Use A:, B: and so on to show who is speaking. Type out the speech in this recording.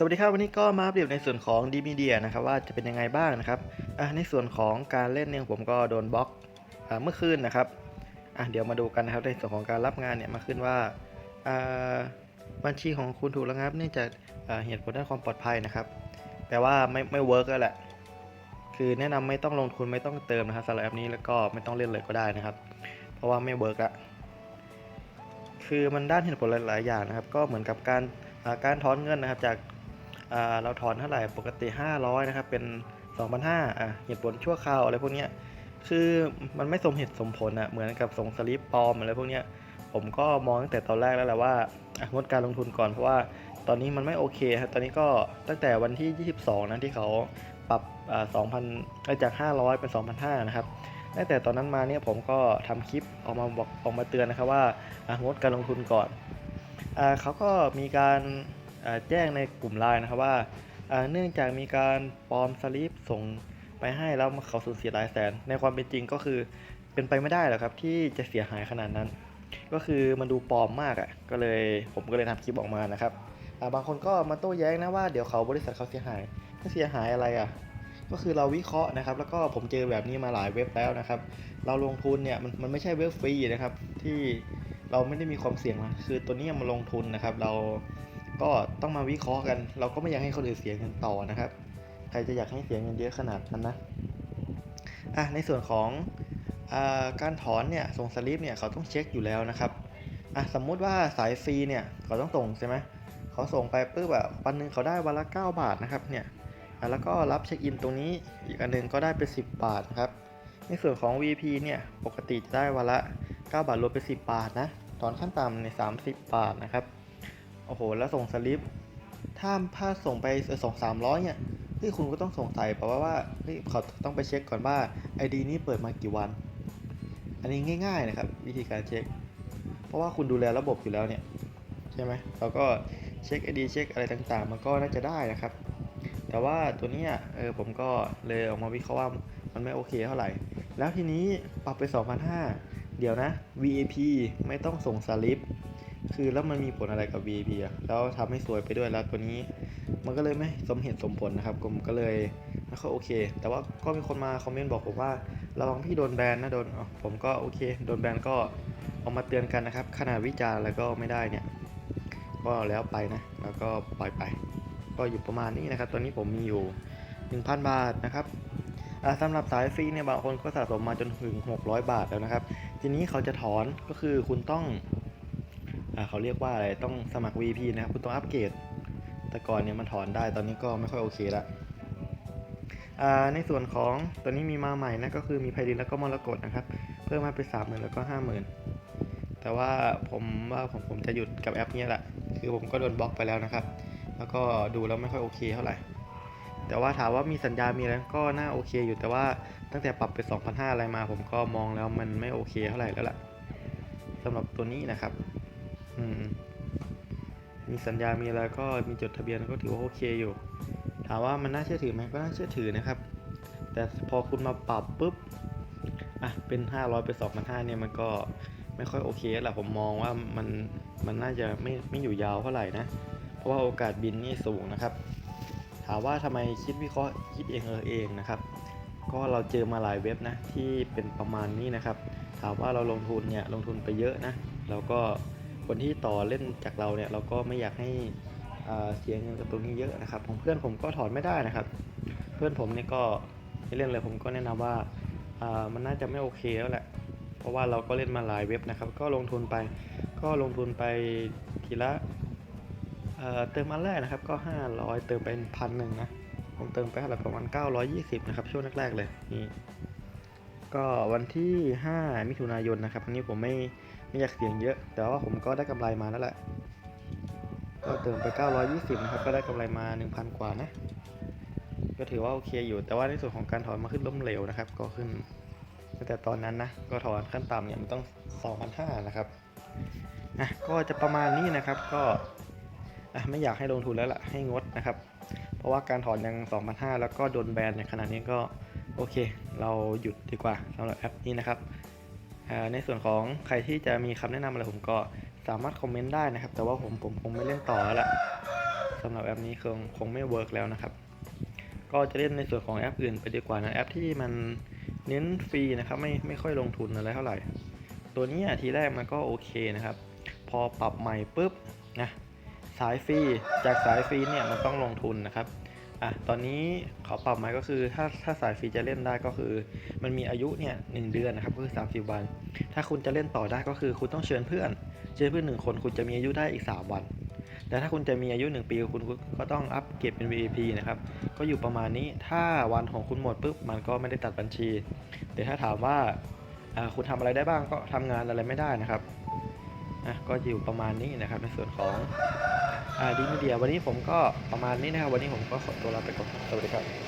A: สวัสดีครับวันนี้ก็มาอัปเดตในส่วนของ d m e d i a นะครับว่าจะเป็นยังไงบ้างนะครับอะในส่วนของการเล่นเนี่ยผมก็โดนบล็อกเมื่อคืนนะครับอะเดี๋ยวมาดูกันนะครับในส่วนของการรับงานเนี่ยมาขึ้นว่าบัญชีของคุณถูกระงับเนื่องจากเหตุผลด้านความปลอดภัยนะครับแปลว่าไม่ไม่เวิร์กแล้วแหละคือแนะนำไม่ต้องลงทุนไม่ต้องเติมนะครับสำหรับแอปนี้แล้วก็ไม่ต้องเล่นเลยก็ได้นะครับ เพราะว่าไม่เวิร์กละคือมันด้านเหตุผลหลาย ๆ อย่างนะครับ ก็เหมือนกับการการถอนเงินนะครับจาก เราถอนเท่าไหร่ปกติ 500 นะครับ เป็น 2,500อะเหตุผลชั่วคราวอะไรพวกเนี้ยคือมันไม่สมเหตุสมผลอะเหมือนกับส่งสลิปปลอมอะไรพวกเนี้ยผมก็มองตั้งแต่ตอนแรกแล้วแหละว่างดการลงทุนก่อนเพราะว่าตอนนี้มันไม่โอเคครับตอนนี้ก็ตั้งแต่วันที่ 22 นะที่เขาปรับอ่า2,000เอ้ยจาก 500 เป็น 2,500 นะครับตั้งแต่ตอนนั้นมาเนี่ยผมก็ทำคลิปออกมาบอกออกมาเตือนนะครับว่างดการลงทุนก่อนอเขาก็มีการ แจ้งในกลุ่มไลน์นะครับว่า เนื่องจากมีการปลอมสลิปส่งไปให้แล้วเขาสูญเสียหลายแสน ในความเป็นจริงก็คือเป็นไปไม่ได้หรอกครับที่จะเสียหายขนาดนั้น ก็คือมันดูปลอมมากอะ่ะก็เลยผมก็เลยทำคลิปออกมานะครับบางคนก็มาโต้แย้งนะว่าเดี๋ยวเขาบริษัทเขาเสียหายไม่เสียหายอะไรอะ่ะก็คือเราวิเคราะห์นะครับ แล้วก็ผมเจอแบบนี้มาหลายเว็บแล้วนะครับ เราลงทุนเนี่ยมันมันไม่ใช่เว็บฟรีนะครับที่เราไม่ได้มีความเสี่ยงนะคือตัวนี้มาลงทุนนะครับ เรา ก็ต้องมาวิเคราะห์กัน เราก็ไม่อยากให้คนอื่นเสียเงินต่อนะครับ ใครจะอยากให้เสียเงินเยอะขนาดนั้นนะอะในส่วนของอการถอนเนี่ยส่งสลิปเนี่ยเขาต้องเช็คอยู่แล้วนะครับอะสมมุติว่าสายฟรีเนี่ยเขาต้องส่งใช่ไหมเขาส่งไปปุ๊บแบบวันหนึ่งเขาได้วันละ 9 บาทนะครับเนี่ยแล้วก็รับเช็คอินตรงนี้อีกอันหนึ่งก็ได้เป็น 10 บาทนะครับในส่วนของ VP เนี่ยปกติจะได้วันละ 9 บาทรวมเป็น 10 บาทนะถอนขั้นต่ำใน 30 บาทนะครับ โอ้โห แล้วส่งสลิป ถ้าถ้าส่งไปส่งสามร้อยเนี่ยเฮ้ยคุณก็ต้องสงสัยเพราะว่าว่าเฮ้ยเขาต้องไปเช็คก่อนว่า ID นี้เปิดมากี่วัน อันนี้ง่ายๆนะครับ วิธีการเช็ค เพราะว่าคุณดูแลระบบอยู่แล้วเนี่ยใช่ไหมเราก็เช็ค ID เช็คอะไรต่างๆ มันก็น่าจะได้นะครับ แต่ว่าตัวนี้เออผมก็เลยออกมาวิเคราะห์ว่ามันไม่โอเคเท่าไหร่ แล้วทีนี้ปรับไป 2,500 เดี๋ยวนะ VAP ไม่ต้องส่งสลิป คือแล้วมันมีผลอะไรกับ VAP อะแล้วทำให้สวยไปด้วยแล้วตัวนี้ มันก็เลยไม่สมเหตุสมผลนะครับผมก็เลยไม่ค่อยโอเค แต่ว่าก็มีคนมาคอมเมนต์บอกผมว่าระวังพี่โดนแบนนะโดนผมก็โอเค โดนแบนก็เออกมาเตือนกันนะครับ ขนาดวิจารณ์แล้วก็ไม่ได้เนี่ย ก็แล้วไปนะ แล้วก็ปล่อยไป ก็อยู่ประมาณนี้นะครับ ตอนนี้ผมมีอยู่ 1,000 บาทนะครับสำหรับสายฟรีเนี่ยบางคนก็สะสมมาจนถึง 600 บาทแล้วนะครับ ทีนี้เขาจะถอนก็คือคุณต้อง เขาเรียกว่าอะไรต้องสมัคร VP นะครับคุณต้องอัปเกรดแต่ก่อนเนี่ยมันถอนได้ตอนนี้ก็ไม่ค่อยโอเคละอ่าในส่วนของตัวนี้มีมาใหม่นะก็คือมีไพดินแล้วก็มรกตนะครับ เพิ่มมาเป็นสามหมื่นแล้วก็ห้าหมื่นแต่ว่าผมว่าผมผมจะหยุดกับแอปนี้แหละ คือผมก็โดนบล็อกไปแล้วนะครับ แล้วก็ดูแล้วไม่ค่อยโอเคเท่าไหร่ แต่ว่าถามว่ามีสัญญา มีอะไรก็น่าโอเคอยู่ แต่ว่าตั้งแต่ปรับไป2,500อะไรมา ผมก็มองแล้วมันไม่โอเคเท่าไหร่แล้วล่ะสำหรับตัวนี้นะครับ มีสัญญา มีอะไรก็มีจดทะเบียนก็ถือว่าโอเคอยู่ ถามว่ามันน่าเชื่อถือไหมก็น่าเชื่อถือนะครับ แต่พอคุณมาปรับปุ๊บ อะ เป็น 500เป็น2,500เนี่ยมันก็ไม่ค่อยโอเคแหละผมมองว่ามันมันน่าจะไม่ไม่อยู่ยาวเท่าไหร่นะ เพราะว่าโอกาสบินนี่สูงนะครับ ถามว่าทำไมคิดวิเคราะห์คิดเองเออเองนะครับ ก็เราเจอมาหลายเว็บนะที่เป็นประมาณนี้นะครับ ถามว่าเราลงทุนเนี่ยลงทุนไปเยอะนะ แล้วก็ คนที่ต่อเล่นจากเราเนี่ยเราก็ไม่อยากให้เสียเงินกับตรงนี้เยอะนะครับของเพื่อนผมก็ถอนไม่ได้นะครับ เพื่อนผมเนี่ยก็ไม่เล่นเลยผมก็แนะนำว่าอ่ามันน่าจะไม่โอเคแล้วแหละ เพราะว่าเราก็เล่นมาหลายเว็บนะครับ ก็ลงทุนไป ก็ลงทุนไปทีละเเติมอันแรกนะครับก็ 500 เติมไปพันหนึ่งนะผมเติมไปเท่าไหร่ประมาณ920 นะครับ ช่วงแรกๆเลยนี่ก็วันที่ 5 มิถุนายนนะครับอันนี้ผมไม่ ไม่อยากเสี่ยงเยอะ แต่ว่าผมก็ได้กำไรมาแล้วแหละ ก็เติมไป 920 นะครับ ก็ได้กำไรมา 1,000 กว่านะ ก็ถือว่าโอเคอยู่ แต่ว่าในส่วนของการถอนมาขึ้นล้มเหลวนะครับ ก็ขึ้นตั้งแต่ตอนนั้นนะ ก็ถอนขั้นต่ำเนี่ยมันต้อง 2,500 นะครับอะก็จะประมาณนี้นะครับ ก็อะไม่อยากให้ลงทุนแล้วล่ะ ให้งดนะครับ เพราะว่าการถอนยัง 2,500 แล้วก็โดนแบนในขณะนี้ก็โอเค เราหยุดดีกว่าสำหรับแอปนี้นะครับ ในส่วนของใครที่จะมีคำแนะนำอะไรผมก็สามารถคอมเมนต์ได้นะครับ แต่ว่าผมผมคงไม่เล่นต่อแล้วล่ะสำหรับแอปนี้คงคงไม่เวิร์กแล้วนะครับ ก็จะเล่นในส่วนของแอปอื่นไปดีกว่านะแอปที่มันเน้นฟรีนะครับไม่ไม่ค่อยลงทุนอะไรเท่าไหร่ ตัวนี้ทีแรกมันก็โอเคนะครับ พอปรับใหม่ปุ๊บนะสายฟรีจากสายฟรีเนี่ยมันต้องลงทุนนะครับ อะตอนนี้เขาปรับใหม่ก็คือถ้าถ้าสายฟรีจะเล่นได้ก็คือ มันมีอายุเนี่ยหนึ่งเดือนนะครับก็คือ 30 วัน ถ้าคุณจะเล่นต่อได้ก็คือคุณต้องเชิญเพื่อนเชิญเพื่อนหนึ่งคนคุณจะมีอายุได้อีก 3 วัน แต่ถ้าคุณจะมีอายุ 1 ปีคุณก็ต้องอัพเก็บเป็น VIP นะครับก็อยู่ประมาณนี้ถ้าวันของคุณหมดปุ๊บมันก็ไม่ได้ตัดบัญชี แต่ถ้าถามว่าอ่าคุณทำอะไรได้บ้างก็ทำงานอะไรไม่ได้นะครับอะก็อยู่ประมาณนี้นะครับในส่วนของ ดีมีเดียวันนี้ผมก็ประมาณนี้นะครับวันนี้ผมก็ขอตัวลาไปก่อนสวัสดีครับ